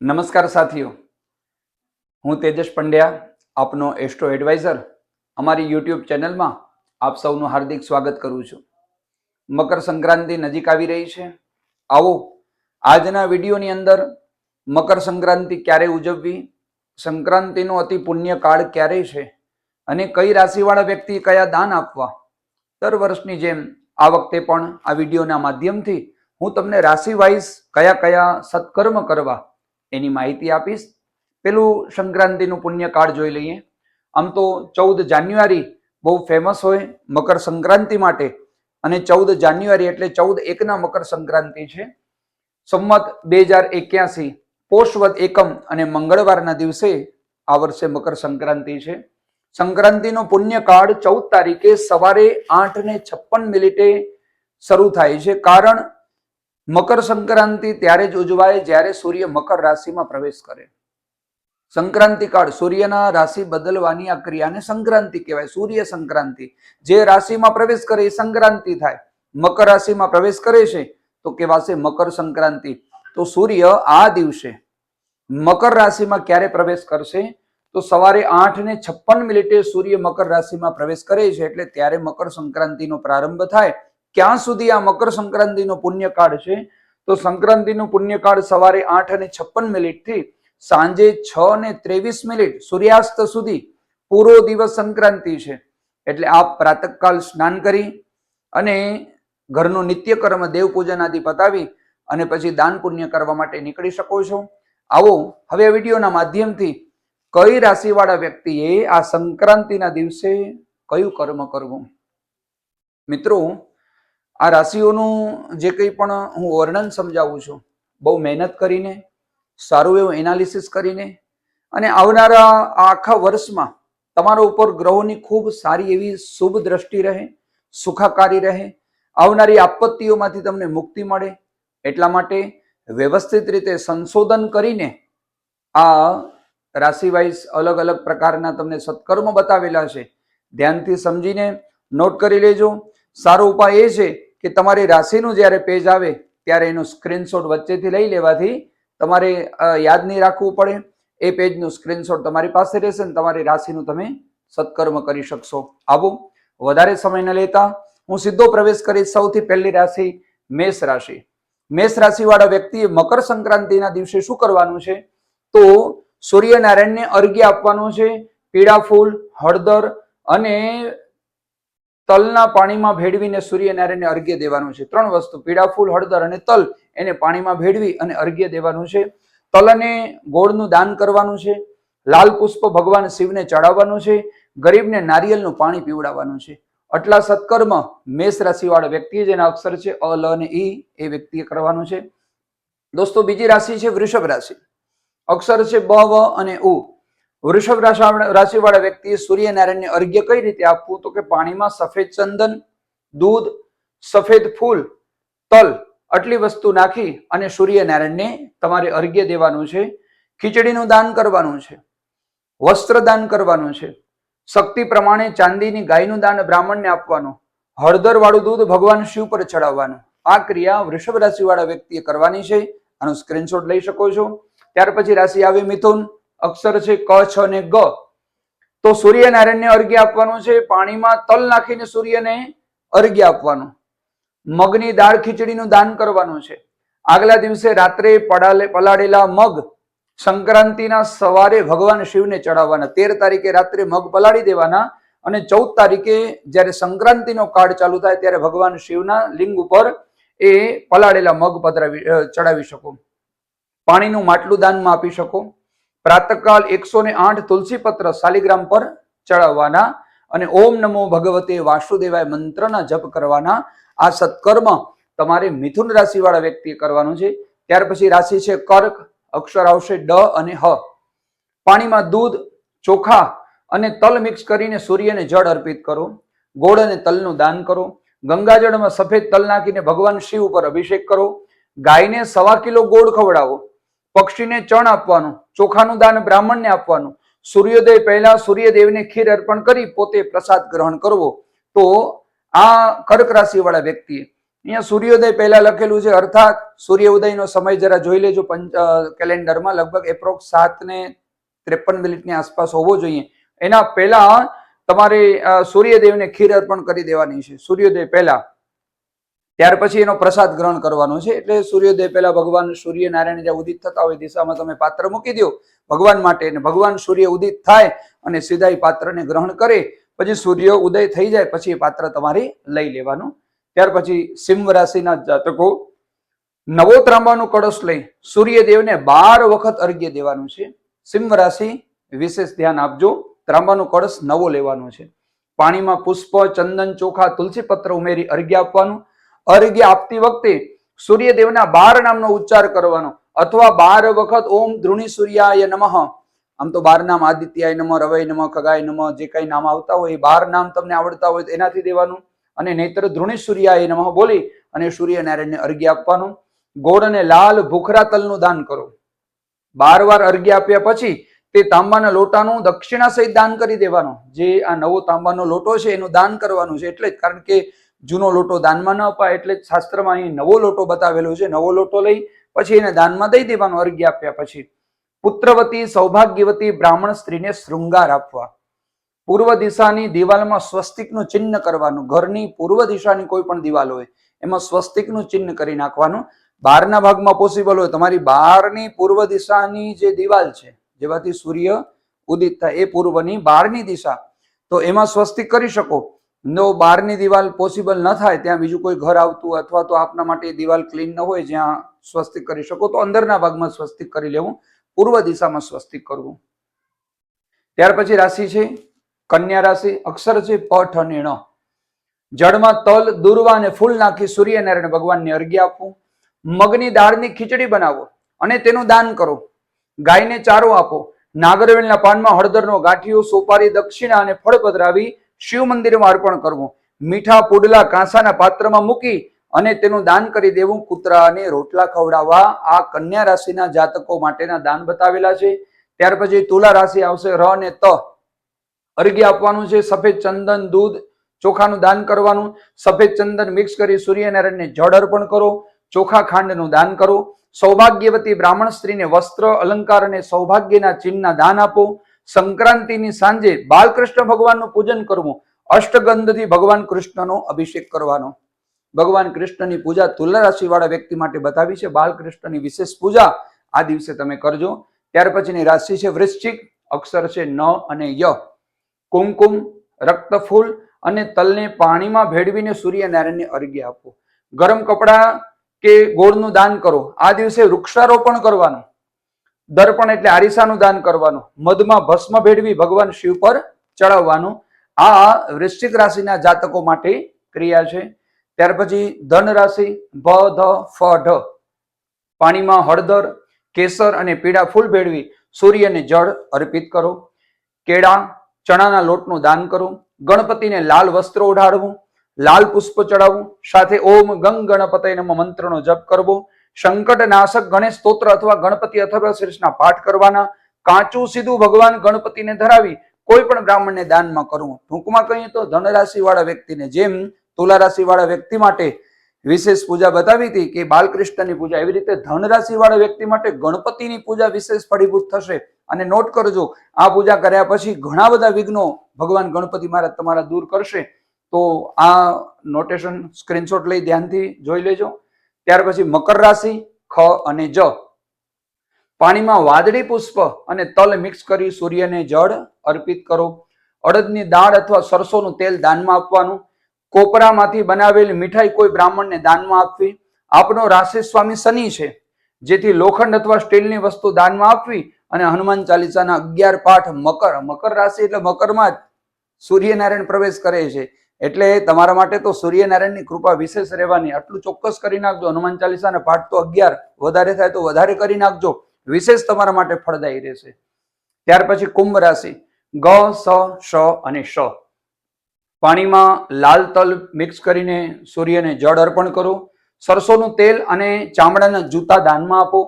નમસ્કાર સાથીઓ. હું તેજસ પંડ્યા, આપનો એસ્ટ્રો એડવાઇઝર. અમારી યુટ્યુબ ચેનલમાં આપ સૌનું હાર્દિક સ્વાગત કરું છું. મકર સંક્રાંતિ નજીક આવી રહી છે. આવો, આજના વિડીયોની અંદર મકર સંક્રાંતિ ક્યારે ઉજવવી, સંક્રાંતિનો અતિ પુણ્ય કાળ ક્યારે છે અને કઈ રાશિવાળા વ્યક્તિ કયા દાન આપવા, દર વર્ષની જેમ આ વખતે પણ આ વિડીયોના માધ્યમથી હું તમને રાશિ વાઇઝ કયા કયા સત્કર્મ કરવા એની માહિતી આપીશ. પેલું સંક્રાંતિનું પુણ્યકાળ જોઈ લઈએ. આમ તો ચૌદ જાન્યુઆરી બહુ ફેમસ હોય મકર સંક્રાંતિ માટે. અને ચૌદ જાન્યુઆરી એટલે ચૌદ એકના મકર સંક્રાંતિ છે. સંમત બે હજાર એક્યાસી પોષવદ એકમ અને મંગળવારના દિવસે આ વર્ષે મકર સંક્રાંતિ છે. સંક્રાંતિનો પુણ્યકાળ ચૌદ તારીખે સવારે આઠ ને છપ્પન મિનિટે શરૂ થાય છે. કારણ મકર સંક્રાંતિ ત્યારે જ ઉજવાય જ્યારે સૂર્ય મકર રાશિમાં પ્રવેશ કરે. સંક્રાંતિ કાળ સૂર્યના રાશિ બદલવાની આ ક્રિયાને સંક્રાંતિ કહેવાય. સૂર્ય સંક્રાંતિ જે રાશિમાં પ્રવેશ કરે એ સંક્રાંતિ થાય. મકર રાશિમાં પ્રવેશ કરે છે તો કહેવાશે મકર સંક્રાંતિ. તો સૂર્ય આ દિવસે મકર રાશિમાં ક્યારે પ્રવેશ કરશે? તો સવારે આઠ ને છપ્પન મિનિટે સૂર્ય મકર રાશિમાં પ્રવેશ કરે છે એટલે ત્યારે મકર સંક્રાંતિનો પ્રારંભ થાય. ક્યાં સુધી આ મકર સંક્રાંતિનો પુણ્યકાળ છે? તો સંક્રાંતિનો પુણ્યકાળ સવારે આઠ અને છપ્પન મિનિટથી સાંજે છ ને ત્રેવીસ મિનિટ સૂર્યાસ્ત સુધી પૂરો દિવસ સંક્રાંતિ છે. એટલે આપ પ્રાતકાલ સ્નાન કરી અને ઘરનું નિત્યકર્મ દેવ પૂજન આદિ પતાવી અને પછી દાન પુણ્ય કરવા માટે નીકળી શકો છો. આવો, હવે વિડીયોના માધ્યમથી કઈ રાશિવાળા વ્યક્તિએ આ સંક્રાંતિના દિવસે કયું કર્મ કરવું? મિત્રો આ રાશિઓનું જે કંઈ પણ હું વર્ણન સમજાવું છું, બહુ મહેનત કરીને, સારું એવું એનાલિસિસ કરીને અને આવનારા આખા વર્ષમાં તમારા ઉપર ગ્રહોની ખૂબ સારી એવી શુભ દ્રષ્ટિ રહે, સુખાકારી રહે, આવનારી આપત્તિઓમાંથી તમને મુક્તિ મળે. એટલા માટે વ્યવસ્થિત રીતે સંશોધન કરીને આ રાશિ વાઇઝ અલગ અલગ પ્રકારના તમને સત્કર્મ બતાવેલા છે. ધ્યાનથી સમજીને નોટ કરી લેજો. સારો ઉપાય એ છે કે તમારી રાશિનું જ્યારે પેજ આવે, ત્યારે એનો સ્ક્રીનશોટ વચ્ચેથી લઈ લેવાથી તમારે યાદ નહીં રાખવું પડે. એ પેજનું સ્ક્રીનશોટ તમારી પાસે રહેશે ને તમારી રાશિનું તમે સત્કર્મ કરી શકશો. આવો, વધારે સમય ન લેતા હું સીધો પ્રવેશ કરીશ સૌથી પહેલી રાશિ, મેષ રાશિ. મેષ રાશિવાળા વ્યક્તિએ મકર સંક્રાંતિના દિવસે શું કરવાનું છે? તો સૂર્યનારાયણને અર્ઘ્ય આપવાનું છે. પીળા ફૂલ, હળદર અને તલના પાણીમાં ભેળવીને સૂર્યનારાયણને અર્ઘ્ય દેવાનું છે. ત્રણ વસ્તુ, પીળા ફૂલ, હળદર અને તલ, એને પાણીમાં ભેળવી અને અર્ઘ્ય દેવાનું છે. તલ અને ગોળનું દાન કરવાનું છે. લાલ પુષ્પ ભગવાન શિવને ચડાવવાનું છે. ગરીબને નારિયેલનું પાણી પીવડાવવાનું છે. આટલા સત્કર્મ મેષ રાશિવાળા વ્યક્તિ જેના અક્ષર છે અ, લ અને ઈ, એ વ્યક્તિએ કરવાનું છે. દોસ્તો, બીજી રાશિ છે વૃષભ રાશિ. અક્ષર છે બ, વ અને ઉ. વૃષભ રાશિવાળા વ્યક્તિએ સૂર્યનારાયણને અર્ઘ્ય કઈ રીતે આપવું? તો કે પાણીમાં સફેદ ચંદન, દૂધ, સફેદ ફૂલ, તલ આટલી વસ્તુ નાખી અને સૂર્યનારાયણને તમારે અર્ઘ્ય દેવાનું છે. ખીચડીનું દાન કરવાનું છે. વસ્ત્ર દાન કરવાનું છે. શક્તિ પ્રમાણે ચાંદીની ગાયનું દાન બ્રાહ્મણને આપવાનું. હળદર વાળું દૂધ ભગવાન શિવ પર ચડાવવાનું. આ ક્રિયા વૃષભ રાશિવાળા વ્યક્તિએ કરવાની છે. આનો સ્ક્રીનશોટ લઈ શકો છો. ત્યાર પછી રાશિ આવે મિથુન. અક્ષર છે ક, છ અને ગ. તો સૂર્યનારાયણને અર્ઘ્ય આપવાનું છે, પાણીમાં તલ નાખીને સૂર્યને અર્ઘ્ય આપવાનું. મગની દાળ ખીચડીનું દાન કરવાનું છે. આગલા દિવસે રાત્રે પલાળેલા મગ સંક્રાંતિના સવારે ભગવાન શિવને ચડાવવાના. તેર તારીખે રાત્રે મગ પલાળી દેવાના અને ચૌદ તારીખે જ્યારે સંક્રાંતિનો કાળ ચાલુ થાય ત્યારે ભગવાન શિવના લિંગ ઉપર એ પલાળેલા મગ પધરાવી ચડાવી શકો. પાણીનું માટલું દાનમાં આપી શકો. પ્રાતઃકાલ એકસો ને આઠ તુલસી પત્ર શાલિગ્રામ પર ચડાવવાના અને ઓમ નમો ભગવતે વાસુદેવાય મંત્રના જપ કરવાના આ સત્કર્મ તમારે મિથુન રાશિ વાળા વ્યક્તિએ કરવાનું છે. ત્યાર પછી રાશિ છે કર્ક, અક્ષર આવશે ડ અને હ. પાણીમાં દૂધ, ચોખા અને તલ મિક્સ કરીને સૂર્યને જળ અર્પિત કરો. ગોળ અને તલનું દાન કરો. ગંગાજળમાં સફેદ તલ નાખીને ભગવાન શિવ ઉપર અભિષેક કરો. ગાયને સવા કિલો ગોળ ખવડાવો. પક્ષીને ચણ આપવાનું, ચોખાનું દાન બ્રાહ્મણને આપવાનું. સૂર્યોદય પહેલા સૂર્યદેવને ખીર અર્પણ કરી પોતે પ્રસાદ ગ્રહણ કરવો. તો આ કર્ક રાશિ વાળા વ્યક્તિએ અહીંયા સૂર્યોદય પહેલા લખેલું છે, અર્થાત સૂર્ય ઉદયનો સમય જરા જોઈ લેજો, પંચ કેલેન્ડરમાં લગભગ એપ્રોક્સ સાત ને ત્રેપન મિનિટની આસપાસ હોવો જોઈએ. એના પહેલા તમારે સૂર્યદેવને ખીર અર્પણ કરી દેવાની છે. સૂર્યોદય પહેલા ત્યાર પછી એનો પ્રસાદ ગ્રહણ કરવાનો છે. એટલે સૂર્યોદય પહેલા ભગવાન સૂર્યનારાયણ જ્યાં ઉદિત થતા હોય દિશામાં તમે પાત્ર મૂકી દો. ભગવાન માટે અને ભગવાન સૂર્ય ઉદિત થાય અને સીધા એ પાત્રને ગ્રહણ કરે. પછી સૂર્ય ઉદય થઈ જાય, પછી એ પાત્ર તમારે લઈ લેવાનું. ત્યાર પછી સિંહ રાશિના જાતકો નવો ત્રાંબાનું કળશ લઈ સૂર્યદેવને બાર વખત અર્ઘ્ય દેવાનું છે. સિંહ રાશિ વિશેષ ધ્યાન આપજો. ત્રાંબાનું કળશ નવો લેવાનો છે. પાણીમાં પુષ્પ, ચંદન, ચોખા તુલસી પત્ર ઉમેરી અર્ઘ્ય આપવાનું. અર્ઘ્ય આપતી વખતે સૂર્યદેવના બાર નામનો ઉચ્ચાર કરવાનો. અથવા બાર વખત ઓમ ધ્રુણી સૂર્યાય નમઃ. આમ તો બાર નામ આદિત્યાય નમઃ, રવય નમઃ ખગાય નમઃ, જે કઈ નામ આવતા હોય એ બાર નામ તમને આવડતા હોય એનાથી દેવાનું. અને નહીતર ધ્રુણી સૂર્યાય નમઃ બોલી અને સૂર્યનારાયણને અર્ઘ્ય આપવાનું. ગોળ અને લાલ ભૂખરા તલનું દાન કરો. બાર વાર અર્ઘ્ય આપ્યા પછી તે તાંબાના લોટાનું દક્ષિણા સહિત દાન કરી દેવાનું. જે આ નવો તાંબાનો લોટો છે એનું દાન કરવાનું છે. એટલે જ કારણ કે જૂનો લોટો દાનમાં ન અપાય એટલે શાસ્ત્રમાં અહીં નવો લોટો બતાવેલો છે. નવો લોટો લઈ પછી એને દાનમાં દઈ દેવાનો અર્ઘ્ય આપ્યા પછી. પુત્રવતી, સૌભાગ્યવતી બ્રાહ્મણ સ્ત્રીને શૃંગાર આપવા. પૂર્વ દિશાની દિવાલમાં સ્વસ્તિકનું ચિહ્ન કરવાનું. ઘરની પૂર્વ દિશાની કોઈ પણ દિવાલ હોય, એમાં સ્વસ્તિકનું ચિહ્ન કરી નાખવાનું. બહારના ભાગમાં પોસિબલ હોય, તમારી બહારની પૂર્વ દિશાની જે દિવાલ છે, જેવાથી સૂર્ય ઉદિત થાય, એ પૂર્વની બહારની દિશા. તો એમાં સ્વસ્તિક કરી શકો. નો બહારની દિવાલ પોસિબલ ન થાય, ત્યાં બીજું કોઈ ઘર આવતું અથવા તો આપના માટે દિવાલ ક્લીન ન હોય, જ્યાં સ્વસ્તિક કરી શકો, તો અંદરના ભાગમાં સ્વસ્તિક કરી લેવું, પૂર્વ દિશામાં સ્વસ્તિક કરવું. ત્યાર પછી રાશિ છે, કન્યા રાશિ, અક્ષર છે, પઠ અને ણ. જળમાં તલ, દુર્વા અને ફૂલ નાખી સૂર્યનારાયણ ભગવાનને અર્ઘ્ય આપવું. મગની દાળની ખીચડી બનાવો અને તેનું દાન કરો. ગાયને ચારો આપો. નાગરવેલના પાનમાં હળદરનો ગાંઠિયો, સોપારી, દક્ષિણા અને ફળ પધરાવી શિવ મંદિરમાં અર્પણ કરવું. મીઠા પુડલા કાંસાના પાત્રમાં મૂકી અને તેનું દાન કરી દેવું. કૂતરાને રોટલા ખવડાવવા આ કન્યા રાશિના જાતકો માટેના દાન બતાવેલા છે. ત્યાર પછી તુલા રાશિ આવશે. ર અને ત. અર્ઘ્ય આપવાનું છે. સફેદ ચંદન, દૂધ ચોખાનું દાન કરવાનું. સફેદ ચંદન મિક્સ કરી સૂર્યનારાયણને જળ અર્પણ કરો. ચોખા ખાંડનું દાન કરો. સૌભાગ્યવતી બ્રાહ્મણ સ્ત્રીને વસ્ત્ર, અલંકાર અને સૌભાગ્યના ચિહ્નના દાન આપો. સંક્રાંતિની સાંજે બાલકૃષ્ણ ભગવાનનું પૂજન કરવું, અષ્ટગંધથી ભગવાન કૃષ્ણનો અભિષેક કરવાનો. ભગવાન કૃષ્ણની પૂજા તુલા રાશિવાળા વ્યક્તિ માટે બતાવી છે. બાલકૃષ્ણની વિશેષ પૂજા આ દિવસે તમે કરજો. ત્યાર પછીની રાશિ છે વૃશ્ચિક, અક્ષર છે ન અને ય. કુમકુમ, રક્તફૂલ અને તલને પાણીમાં ભેળવીને સૂર્યનારાયણને અર્ઘ્ય આપો. ગરમ કપડા કે ગોળનું દાન કરો. આ દિવસે વૃક્ષારોપણ કરવાનું. દર્પણ એટલે આરીસાનું દાન કરવાનું, મધમાં ભસ્મ ભેળવી ભગવાન શિવ પર ચડાવવાનું. આ વૃશ્ચિક રાશિના જાતકો માટે ક્રિયા છે. ત્યાર પછી ધન રાશિ, ભ, ધ, ફ, ઢ. પાણીમાં હળદર, કેસર અને પીળા ફૂલ ભેળવી સૂર્યને જળ અર્પિત કરો. કેળા, ચણાના લોટનું દાન કરો. ગણપતિને લાલ વસ્ત્ર ઓઢાડવું લાલ પુષ્પ ચડાવવું, સાથે ઓમ ગંગ ગણપતય નમ મંત્રનો જપ કરવો. સંકટ નાશક ગણેશ સ્તોત્ર અથવા ગણપતિ અથવા શીર્ષના પાઠ કરવાના, કાચું સીધું ભગવાન ગણપતિને ધરાવી કોઈ પણ બ્રાહ્મણને દાનમાં કરવું. ટૂંકમાં કહીએ તો ધનરાશિ વાળા વ્યક્તિને જેમ તુલા રાશિ વાળા વ્યક્તિ માટે વિશેષ પૂજા બતાવી હતી કે બાલકૃષ્ણની પૂજા એવી રીતે ધન રાશિ વાળા વ્યક્તિ માટે ગણપતિની પૂજા વિશેષ ફળીભૂત થશે. અને નોટ કરજો, આ પૂજા કર્યા પછી ઘણા બધા વિઘ્નો ભગવાન ગણપતિ મહારાજ તમારા દૂર કરશે. તો આ નોટેશન સ્ક્રીનશોટ લઈ ધ્યાનથી જોઈ લેજો. ત્યાર પછી મકર રાશિ, ખ અને જ. પાણીમાં વાદળી પુષ્પ અને તલ મિક્સ કરી સૂર્યને જળ અર્પિત કરો. અડદની દાળ અથવા સરસોનું તેલ દાનમાં આપવાનું. કોપરામાંથી બનાવેલી મીઠાઈ કોઈ બ્રાહ્મણને દાનમાં આપવી. આપનો રાશિ સ્વામી શનિ છે, જેથી લોખંડ અથવા સ્ટીલની વસ્તુ દાનમાં આપવી અને હનુમાન ચાલીસાના અગિયાર પાઠ મકર. મકર રાશિ એટલે મકરમાં જ સૂર્યનારાયણ પ્રવેશ કરે છે. એટલે તમારા માટે તો સૂર્યનારાયણની કૃપા વિશેષ રહેવાની. આટલું ચોક્કસ કરી નાખજો, હનુમાન ચાલીસાના પાઠ તો અગિયાર. વધારે થાય તો વધારે કરી નાખજો. વિશેષ તમારા માટે ફળદાયી રહેશે. ત્યાર પછી કુંભ રાશિ. ગ, સ શ અને શ પાણીમાં લાલ તલ મિક્સ કરીને સૂર્યને જળ અર્પણ કરો. સરસોનું તેલ અને ચામડાના જૂતા દાનમાં આપો.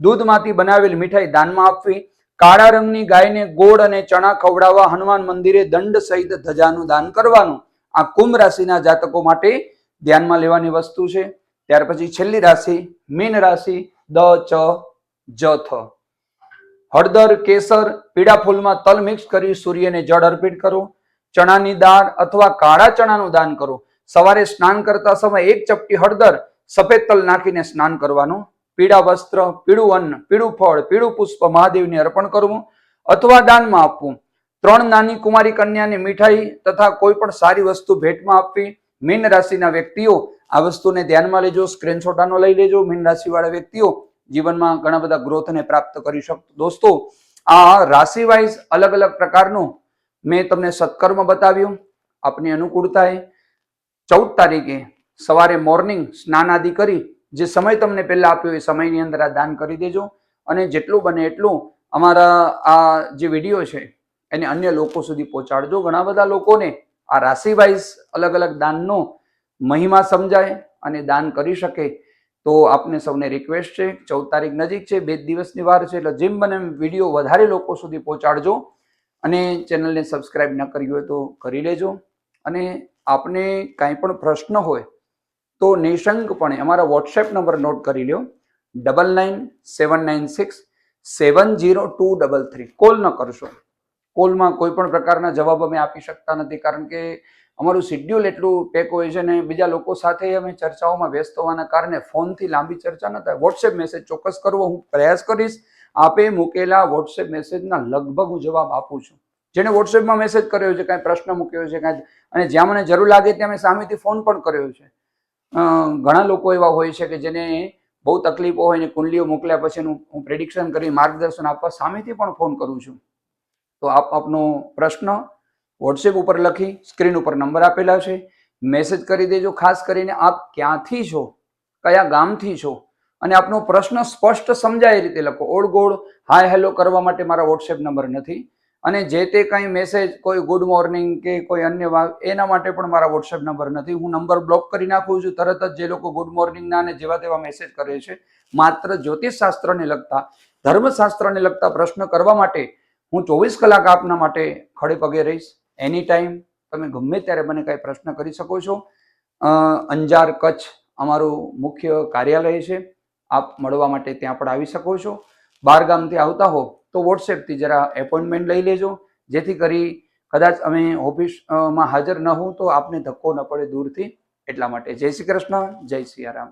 દૂધમાંથી બનાવેલ મીઠાઈ દાનમાં આપવી. કાળા રંગની ગાયને ગોળ અને ચણા ખવડાવવા. હનુમાન મંદિરે દંડ સહિત ધજાનું દાન કરવાનું. આ કુંભ રાશિના જાતકો માટે ધ્યાનમાં લેવાની વસ્તુ છે. ત્યાર પછી છેલ્લી રાશિ, મીન રાશિ, દ, ચ, જ, થ. હળદર, કેસર, પીળા ફૂલમાં તલ મિક્સ કરી સૂર્યને જળ અર્પિત કરો. ચણાની દાળ અથવા કાળા ચણાનું દાન કરો. સવારે સ્નાન કરતા સમયે એક ચપટી હળદર, સફેદ તલ નાખીને સ્નાન કરવાનું. પીળા વસ્ત્ર, પીળું અન્ન, પીળું ફળ, પીળું પુષ્પ મહાદેવને અર્પણ કરવું અથવા દાનમાં આપવું. ત્રણ નાની કુમારી કન્યાને મીઠાઈ તથા કોઈ પણ સારી વસ્તુ ભેટમાં આપવી મીન રાશિના વ્યક્તિઓ, આ વસ્તુને ધ્યાનમાં લેજો સ્ક્રીનશોટ આનો લઈ લેજો. મીન રાશિવાળા વ્યક્તિઓ જીવનમાં ઘણા બધા ગ્રોથને પ્રાપ્ત કરી શકતો દોસ્તો, આ રાશિ વાઇઝ અલગ અલગ પ્રકારનું મેં તમને સત્કર્મ બતાવ્યું. આપની અનુકૂળતાએ ચૌદ તારીખે સવારે મોર્નિંગ સ્નાન આદિ કરી, જે સમય તમને પહેલા આપ્યો એ સમયની અંદર આ દાન કરી દેજો. અને જેટલું બને એટલું અમારા આ જે વીડિયો છે એને અન્ય લોકો સુધી પહોંચાડજો. ઘણા બધા લોકોને આ રાશિ વાઇઝ અલગ અલગ દાનનો મહિમા સમજાય અને દાન કરી શકે તો આપને સૌને રિક્વેસ્ટ છે. ચૌદ તારીખ નજીક છે, બે દિવસની વાર છે, એટલે જેમ બને એમ વીડિયો વધારે લોકો સુધી પહોંચાડજો અને ચેનલને સબસ્ક્રાઇબ ન કરી હોય તો કરી લેજો. અને આપને કાંઈ પણ પ્રશ્ન હોય તો નિશંકપણે અમારા વોટ્સએપ નંબર નોટ કરી લ્યો. Double nine seven nine six seven zero two double three call ન કરશો. કોલમાં કોઈ પણ પ્રકારના જવાબ અમે આપી શકતા નથી. કારણ કે અમારું શિડ્યુલ એટલું પેક હોય છે ને બીજા લોકો સાથે અમે ચર્ચાઓમાં વ્યસ્ત હોવાના કારણે ફોનથી લાંબી ચર્ચા ન થાય. વોટ્સએપ મેસેજ ચોક્કસ કરવો હું પ્રયાસ કરીશ. આપે મૂકેલા વોટ્સએપ મેસેજના લગભગ હું જવાબ આપું છું. જેને વોટ્સએપમાં મેસેજ કર્યો છે, કાંઈ પ્રશ્ન મૂક્યો છે, કાંઈ અને જ્યાં મને જરૂર લાગે ત્યાં મેં સામેથી ફોન પણ કર્યો છે. ઘણા લોકો એવા હોય છે કે જેને બહુ તકલીફો હોય ને કુંડલીઓ મોકલ્યા પછી હું પ્રેડિક્શન કરી માર્ગદર્શન આપવા સામેથી પણ ફોન કરું છું. તો આપ આપનો પ્રશ્ન વોટ્સએપ ઉપર લખી, સ્ક્રીન ઉપર નંબર આપેલા છે. મેસેજ કરી દેજો. ખાસ કરીને આપ ક્યાંથી છો? કયા ગામથી છો? અને આપનો પ્રશ્ન સ્પષ્ટ સમજાય એ રીતે લખો. ઓળગોળ હાય, હેલો કરવા માટે મારા વોટ્સએપ નંબર નથી. અને જે તે કંઈ મેસેજ કોઈ ગુડ મોર્નિંગ કે કોઈ અન્ય વાત એના માટે પણ મારા વોટ્સએપ નંબર નથી. હું નંબર બ્લોક કરી નાખું છું. તરત જ જે લોકો ગુડ મોર્નિંગના અને જેવા તેવા મેસેજ કરે છે, માત્ર જ્યોતિષશાસ્ત્રને લગતા, ધર્મશાસ્ત્રને લગતા પ્રશ્ન કરવા માટે હું ચોવીસ કલાક આપના માટે ખડે પગે રહીશ. એની ટાઈમ તમે ગમે ત્યારે મને કાંઈ પ્રશ્ન કરી શકો છો. અંજાર કચ્છ અમારું મુખ્ય કાર્યાલય છે. આપ મળવા માટે ત્યાં પણ આવી શકો છો. બાર ગામથી આવતા હો તો વોટ્સએપથી જરા એપોઇન્ટમેન્ટ લઈ લેજો. જેથી કરી કદાચ અમે ઓફિસમાં હાજર ન હોઉં તો આપને ધક્કો ન પડે દૂરથી. એટલા માટે જય શ્રી કૃષ્ણ, જય સિયારામ